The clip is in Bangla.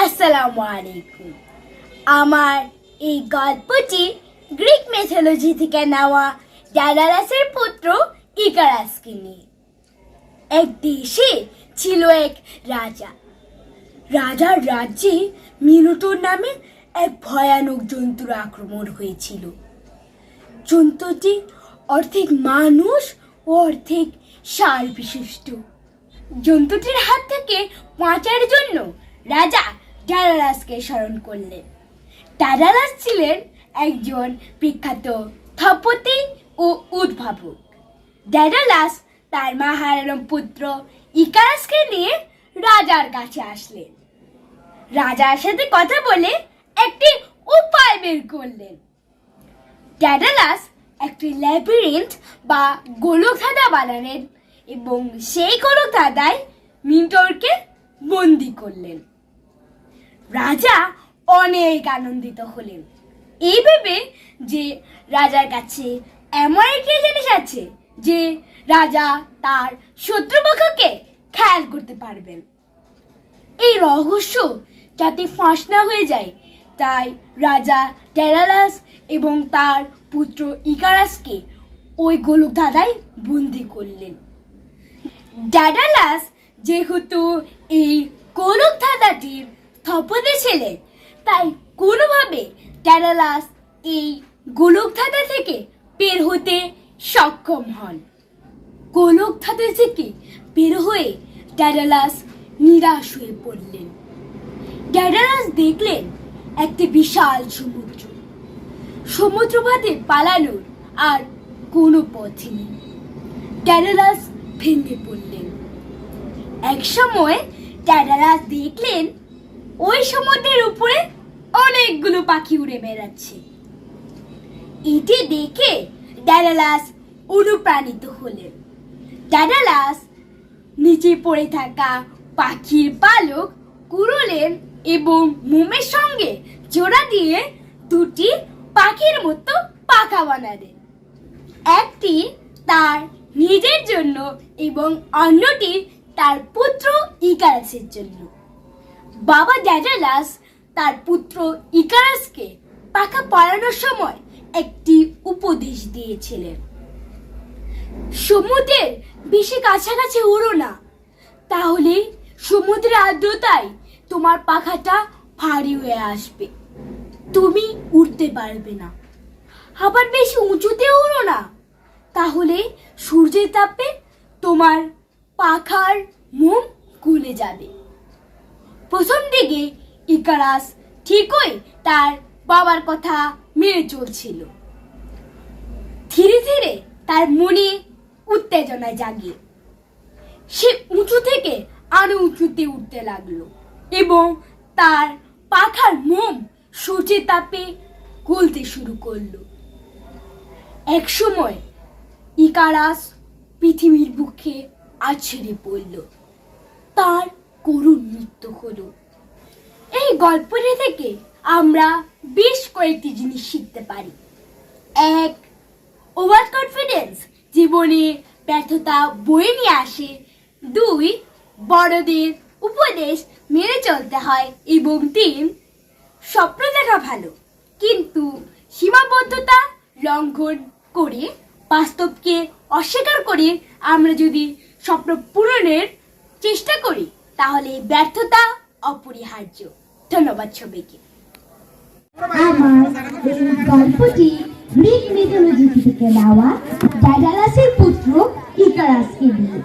আসসালামু আলাইকুম। আমার এই গল্পটি গ্রিক মেথোলজি থেকে নেওয়া ড্যাডালাসের পুত্র ইকারাসকে নিয়ে। এক দেশে ছিল এক রাজা। রাজার রাজ্যে মিনোটোর নামে এক ভয়ানক জন্তুর আক্রমণ হয়েছিল। জন্তুটি অর্ধেক মানুষ ও অর্ধেক সার বিশিষ্ট। জন্তুটির হাত থেকে বাঁচার জন্য রাজা ট্যারালাসকে স্মরণ করলেন। ট্যারালাস ছিলেন একজন বিখ্যাত স্থপতি ও উদ্ভাবক। ড্যাডালাস তার মাহারম পুত্র ইকারাসকে নিয়ে রাজার কাছে আসলেন। রাজার সাথে কথা বলে একটি উপায় বের করলেন। ড্যাডালাস একটি ল্যাবিরিন্থ বা গোলকধাঁধা বানালেন এবং সেই গোলকধাঁধায় মিন্টরকে বন্দি করলেন। রাজা অনেক আনন্দিত হলেন। এই ভেবে যে রাজার কাছে এমন একটি জিনিস আছে যে রাজা তার শত্রুপক্ষকে খেয়াল করতে পারবেন। এই রহস্য যাতে ফাঁস না হয়ে যায়, তাই রাজা টেরালাস এবং তার পুত্র ইকারাসকে ওই গোলক দাদাই বন্দি করলেন। ড্যাডালাস যেহেতু এই গোলক ধাঁধাটির স্থপতি ছিলেন তাই কোনোভাবে ড্যাডালাস এই গোলক ধাঁধা থেকে বের হতে সক্ষম হন। গোলক ধাঁধা থেকে বের হয়ে ড্যাডালাস নিরাশ হয়ে পড়লেন। ড্যাডালাস দেখলেন একটি বিশাল সমুদ্র। সমুদ্রপথে পালানোর আর কোনো পথই নেই। ট্যাডালাস ভেঙে পড়লেন। এক সময় ট্যাডালাস দেখলেন ওই সমুদ্রের উপরে অনেকগুলো পাখি উড়ে বেড়াচ্ছে। এটি দেখে ট্যাডালাস অনুপ্রাণিত হলেন। ট্যাডালাস নিচে পড়ে থাকা পাখির পালক কুড়োলেন এবং মোমের সঙ্গে জোড়া দিয়ে দুটি পাখির মতো পাখা বানালেন। একটি তার নিজের জন্য এবং অন্যটি তার পুত্র ইকারাসের জন্য। বাবা ড্যাডালাস তার পুত্র ইকারাসকে পাখা পরানোর সময় একটি উপদেশ দিয়েছিলেন। সমুদ্রের বেশি কাছাকাছি উড়ো না। তাহলে সমুদ্রের আর্দ্রতায় তোমার পাখাটা ভারী হয়ে আসবে। তুমি উঠতে পারবে না। আবার বেশি উঁচুতে উড়ো না। তাহলে সূর্যের তাপে তোমার পাখার মোম গলে যাবে। প্রথম দিকে ইকারাস ঠিকই তার বাবার কথা মেনে চলছিল। ধীরে ধীরে তার মনে উত্তেজনা জাগে সে উঁচু থেকে আরও উঁচুতে উঠতে লাগল এবং তার পাখার মোম সূর্যের তাপে গলতে শুরু করল। এক সময় ইকারাস পৃথিবীর বুকে আছড়ে পড়ল। তার করুণ মৃত্যু হলো। এই গল্পটি থেকে আমরা বেশ কয়েকটি জিনিস শিখতে পারি। এক ওভার কনফিডেন্স জীবনে ব্যর্থতা বয়ে নিয়ে আসে। দুই, বড়দের উপদেশ মেনে চলতে হয় এবং তিন, স্বপ্ন দেখা ভালো। কিন্তু সীমাবদ্ধতা লঙ্ঘন করে বাস্তবকে অস্বীকার করে আমরা যদি স্বপ্ন পূরণের চেষ্টা করি তাহলে ব্যর্থতা অপরিহার্য। ধন্যবাদ ছবিকে গল্পটি গ্রিক মিথোলজি থেকে নেওয়া ড্যাডালাসের পুত্র ইকারাসকে নিয়ে।